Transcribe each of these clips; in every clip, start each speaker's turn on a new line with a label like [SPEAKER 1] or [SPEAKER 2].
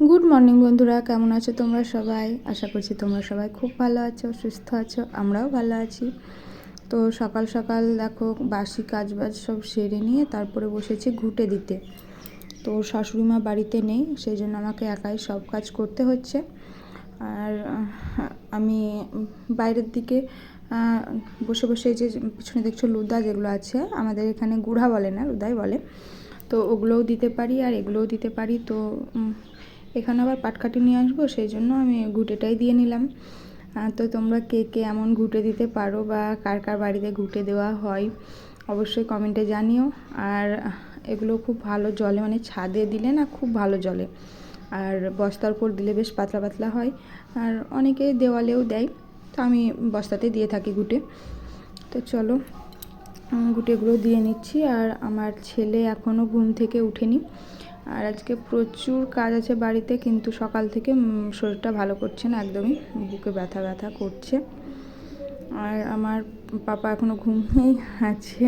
[SPEAKER 1] Good morning বন্ধুরা। কেমন আছো তোমরা সবাই? আশা করছি তোমরা সবাই খুব ভালো আছো, সুস্থ আছো, আমরাও ভালো আছি। তো সকাল সকাল দেখো, বাসি কাজ বাজ সব সেরে নিয়ে তারপরে বসেছি ঘুটে দিতে। তো শাশুড়ি মা বাড়িতে নেই, সেই জন্য আমাকে একাই সব কাজ করতে হচ্ছে। আর আমি বাইরের দিকে বসে বসে যে পিছনে দেখছ লুদা যেগুলো আছে, আমাদের এখানে গুড়া বলে না, লুদাই বলে। তো ওগুলোও দিতে পারি আর এগুলোও দিতে পারি। তো এখানে আবার পাটকাঠি নিয়ে আসব সেই জন্য আমি ঘুটেটাই দিয়ে নিলাম। তো তোমরা কে কে এমন ঘুটে দিতে পারো বা কার কার বাড়িতে ঘুটে দেওয়া হয় অবশ্যই কমেন্টে জানিও। আর এগুলো খুব ভালো জলে মানে ছাদে দিলে না খুব ভালো জলে। আর বস্তার উপর দিলে বেশ পাতলা পাতলা হয়। আর অনেকে দেওয়ালেও দেয় তো আমি বস্তাতে দিয়ে থাকি ঘুটে। তো চলো উম, গুটেগুলো দিয়ে নিচ্ছি। আর আমার ছেলে এখনও ঘুম থেকে উঠেনি। আর আজকে প্রচুর কাজ আছে বাড়িতে, কিন্তু সকাল থেকে শরীরটা ভালো করছে না একদমই, বুকে ব্যথা ব্যথা করছে। আর আমার পাপা এখনও ঘুমিয়েই আছে।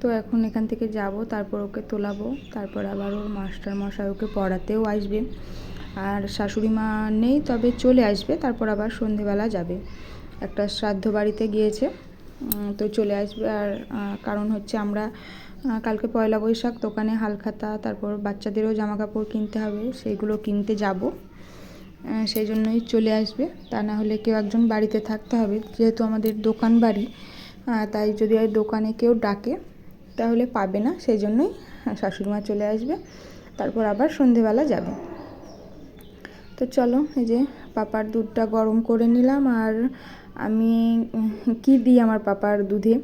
[SPEAKER 1] তো এখন এখান থেকে যাব, তারপর ওকে তোলাবো, তারপর আবার ওর মাস্টার মশাই ওকে পড়াতেও আসবে। আর শাশুড়ি মা নেই, তবে চলে আসবে, তারপর আবার সন্ধেবেলা যাবে। একটা শ্রাদ্ধ বাড়িতে গিয়েছে। তো চলে আসবে। আর কারণ হচ্ছে আমরা কালকে পয়লা বৈশাখ দোকানে হালখাতা তারপর বাচ্চাদেরও জামা কাপড় কিনতে হবে, সেইগুলো কিনতে যাব। সেই জন্যই চলে আসবে। তা না হলে কেউ একজন বাড়িতে থাকতে হবে, যেহেতু আমাদের দোকান বাড়ি তাই যদি ওই দোকানে কেউ ডাকে, তাহলে পাবে না, সেই জন্যই শাশুড়ি মা চলে আসবে, তারপর আবার সন্ধেবেলা যাবে। তো চলো, এই যে পাপার দুধটা গরম করে নিলাম, আর আমি, কি দিই আমার পাপার দুধে?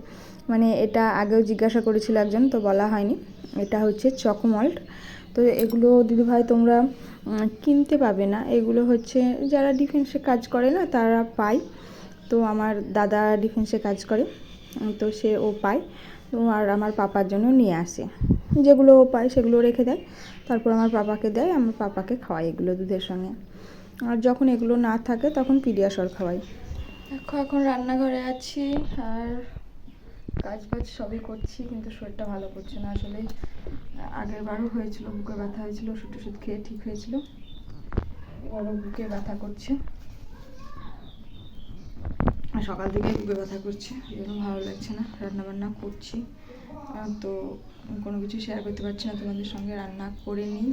[SPEAKER 1] মানে এটা আগেও জিজ্ঞাসা করেছিল একজন, তো বলা হয়নি। এটা হচ্ছে চকোমল্ট। তো এগুলো দিদিভাই তোমরা কিনতে পাবে না। এগুলো হচ্ছে, যারা ডিফেন্সে কাজ করে না, তারা পায়। তো আমার দাদা ডিফেন্সে কাজ করে তো সে ও পায়। তো আর আমার পাপার জন্য নিয়ে আসে। যেগুলো ও পায়, সেগুলো রেখে দেয়। তারপর আমার পাপাকে দেয়, আমার পাপাকে খাওয়াই এগুলো দুধের সঙ্গে। আর যখন এগুলো না থাকে, তখন পিডিয়াশর খাওয়াই দেখো, এখন রান্নাঘরে আছি আর কাজ বাজ সবই করছি, কিন্তু শরীরটা ভালো করছে না। আসলে আগের বারও হয়েছিল বুকে ব্যথা হয়েছিল, ওষুধ টষুধ খেয়ে ঠিক হয়েছিল। এবারও বুকে ব্যথা করছে। সকাল থেকে বুকে ব্যথা করছে, এই জন্য ভালো লাগছে না। রান্না বান্না করছি তো কোনো কিছু শেয়ার করতে পারছি না, তোমাদের সঙ্গে রান্না করে নিই।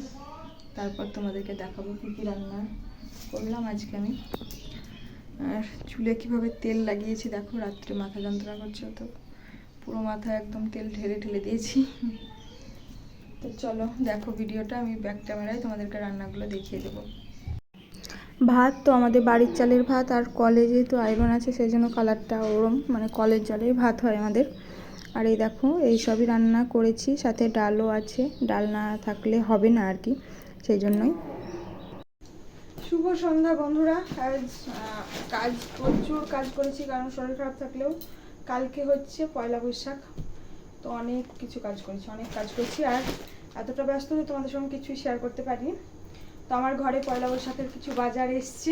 [SPEAKER 1] তারপর তোমাদেরকে দেখাবো কী কী রান্না করলাম আজকে আমি। আর চুলে কীভাবে তেল লাগিয়েছি দেখো, রাত্রে মাথা যন্ত্রণা করছে তো পুরো মাথা একদম তেল ঢেলে ঢেলে দিয়েছি। তো চলো, দেখো ভিডিওটা, আমি ব্যাক ক্যামেরায় তোমাদেরকে রান্নাগুলো দেখিয়ে দেবো। ভাত তো আমাদের বাড়ির চালের ভাত, আর কলে যেহেতু আয়রন আছে সেই জন্য কালারটা ওরম মানে কলের জলেই ভাত হয় আমাদের। আর এই দেখো, এই সবই রান্না করেছি, সাথে ডালও আছে। ডাল না থাকলে হবে না আর কি, সেই জন্যই। শুভ সন্ধ্যা বন্ধুরা। আজ কাজ প্রচুর কাজ করেছি, কারণ শরীর খারাপ থাকলেও। কালকে হচ্ছে পয়লা বৈশাখ, তো অনেক কিছু কাজ করেছি, অনেক কাজ করেছি। আর এতটা ব্যস্ত যে তোমাদের সঙ্গে কিছুই শেয়ার করতে পারিনি। তো আমার ঘরে পয়লা বৈশাখের কিছু বাজার এসছে।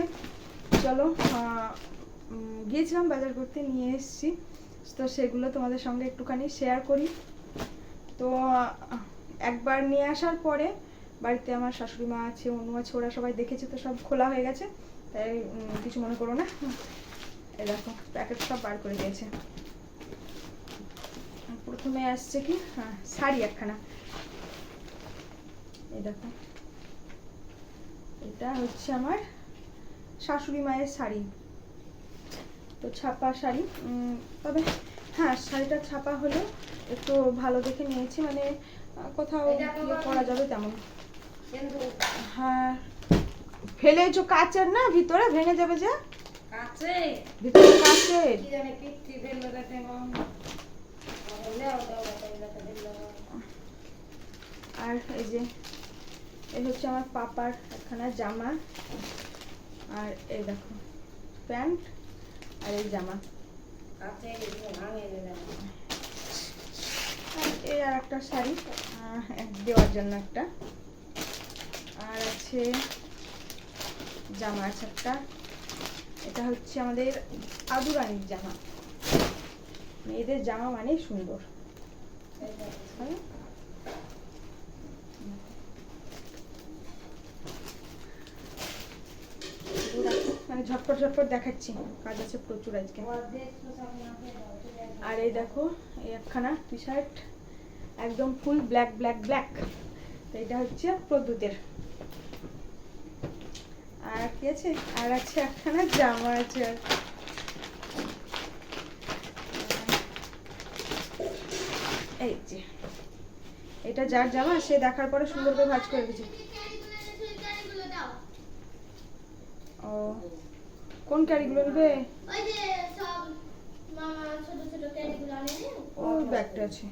[SPEAKER 1] চলো গিয়েছিলাম বাজার করতে, নিয়ে এসেছি। তো সেগুলো তোমাদের সঙ্গে একটুখানি শেয়ার করি। তো একবার নিয়ে আসার পরে বাড়িতে আমার শাশুড়ি মা আছে অনু আছে ওরা সবাই দেখেছে তো সব খোলা হয়ে গেছে। তাই কিছু মনে করো না? এই দেখো প্যাকেট সব বার করে দিয়েছে। প্রথমে আসছে কি? হ্যাঁ শাড়ি একখানা। এই দেখো। এটা হচ্ছে আমার শাশুড়ি মায়ের শাড়ি। তো ছাপা শাড়ি উম, তবে হ্যাঁ শাড়িটা ছাপা হলেও একটু ভালো দেখে নিয়েছি মানে কোথাও ইয়ে করা যাবে তেমন। হ্যাঁ ফেলেছো কাচের না ভিতরে? ভেঙে যাবে যে?
[SPEAKER 2] কাচে।
[SPEAKER 1] ভিতরে কাচের
[SPEAKER 2] কি জানে মম
[SPEAKER 1] আর এই যে এই হচ্ছে আমার পাপার একখানা জামা। আর এই দেখো প্যান্ট আর এই জামা। এই আর একটা শাড়ি দেওয়ার জন্য একটা। আছে জামা আছে একটা এটা হচ্ছে আমাদের আদুরানির জামা। মেয়েদের জামা মানেই সুন্দর? মানে ঝটপট ঝটপট দেখাচ্ছি, কাজ আছে প্রচুর আজকে। আর এই দেখো, এই একখানা টি শার্ট একদম ফুল ব্ল্যাক ব্ল্যাক ব্ল্যাক এইটা হচ্ছে প্রদ্যুতের। আর কি আছে? আর আছে একখানা জামা আছে আর এই যে এটা যার জামা সে দেখার পরে সুন্দর করে ভাজ করে রেখেছে ও কোন ক্যারিগুলো নেবে?
[SPEAKER 3] ওই যে সব মামা ছোট ছোট ক্যারিগুলো আনে নি?
[SPEAKER 1] ওই ব্যাগটা আছে।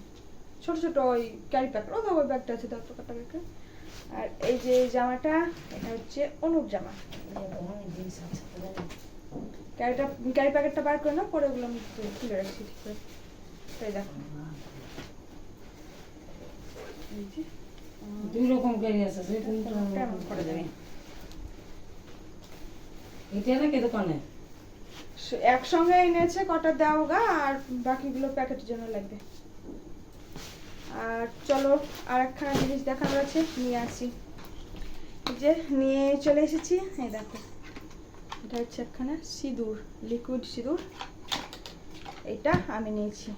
[SPEAKER 1] ছোট ছোট ওই ক্যারি প্যাকেট ও ওই ব্যাগটা আছে দশ টাকা টাকা আর এই যে জামাটা এটা হচ্ছে অনুপ জামা। ক্যারিটা ক্যারি প্যাকেটটা বার করে না পরে ওগুলো আমি তুলে- তুলে রাখছি ঠিক করে। তাই দেখো।
[SPEAKER 2] দুই রকম গাড়ি আছে যে কোনটা
[SPEAKER 1] এমন করা যাবে।
[SPEAKER 2] এটা নাকি দোকানে?
[SPEAKER 1] একসঙ্গে এনেছে কটা দাও গা আর বাকিগুলো প্যাকেটের জন্য লাগবে। আর চলো আর একখানা জিনিস দেখানোর আছে, নিয়ে আসি। যে নিয়ে চলে এসেছি, এই দেখো। এটা হচ্ছে একখানা সিঁদুর লিকুইড সিঁদুর। এটা আমি নিয়েছি।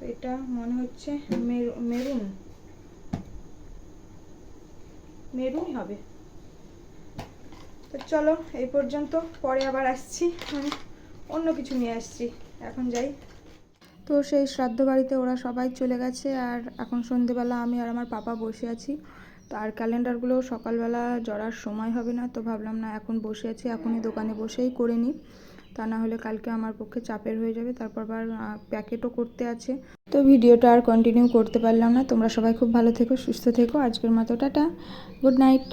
[SPEAKER 1] তো এটা মনে হচ্ছে মেরু- মেরুন। মেরুনই হবে। তো চলো, এই পর্যন্ত। পরে আবার আসছি। মানে অন্য কিছু নিয়ে আসছি। এখন যাই। তো সেই শ্রাদ্ধ বাড়িতে ওরা সবাই চলে গেছে আর এখন সন্ধেবেলা আমি আর আমার পাপা বসে আছি। তো আর ক্যালেন্ডারগুলো সকালবেলা জড়ার সময় হবে না, তো ভাবলাম না এখন বসে আছি, এখনই দোকানে বসেই করে নিই। তা না হলে কালকে আমার পক্ষে চাপের হয়ে যাবে, তারপর আবার প্যাকেটও করতে আছে। তো ভিডিওটা আর কন্টিনিউ করতে পারলাম না। তোমরা সবাই খুব ভালো থেকো, সুস্থ থেকো। আজকের মতো টাটা। Good night.